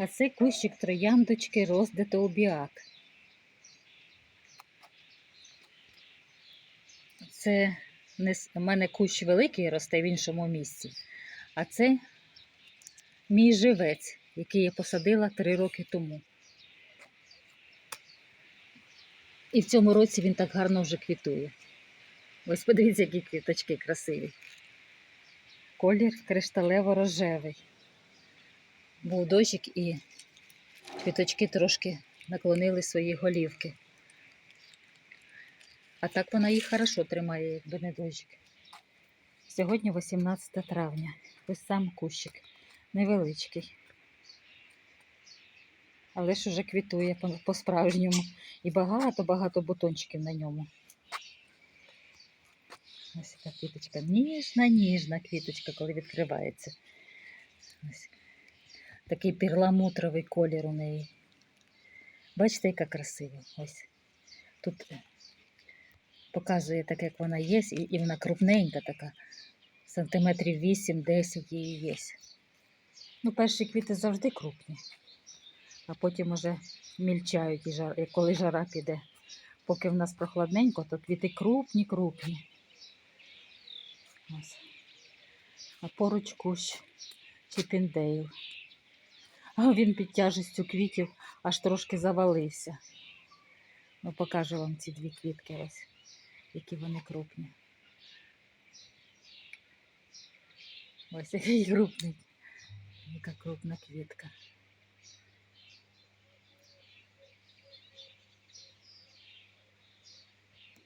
А це кущик трояндочки роздето обіак. Це не у мене кущ великий росте в іншому місці. А це мій живець, який я посадила три роки тому. І в цьому році він так гарно вже квітує. Ось подивіться, які квіточки красиві. Колір кришталево-рожевий. Був дощик і квіточки трошки наклонили свої голівки. А так вона їх хорошо тримає, якби не дощик. Сьогодні 18 травня. Ось сам кущик. Невеличкий. Але ж уже квітує по- по-справжньому. І багато-багато бутончиків на ньому. Ось яка квіточка. Ніжна, ніжна квіточка, коли відкривається. Ось. Такий перламутровий колір у неї. Бачите, яка красива. Ось. Тут показує так, як вона є, і, вона крупненька така. Сантиметрів 8-10 її є. Ну, перші квіти завжди крупні, а потім уже мільчають, і жар, коли жара піде. Поки в нас прохладненько, то квіти крупні, крупні. Ось. А поруч кущ Чіпіндейл. Він під тяжістю квітів аж трошки завалився. Ну, покажу вам ці дві квітки ось, які вони крупні. Ось який крупний. Яка крупна квітка.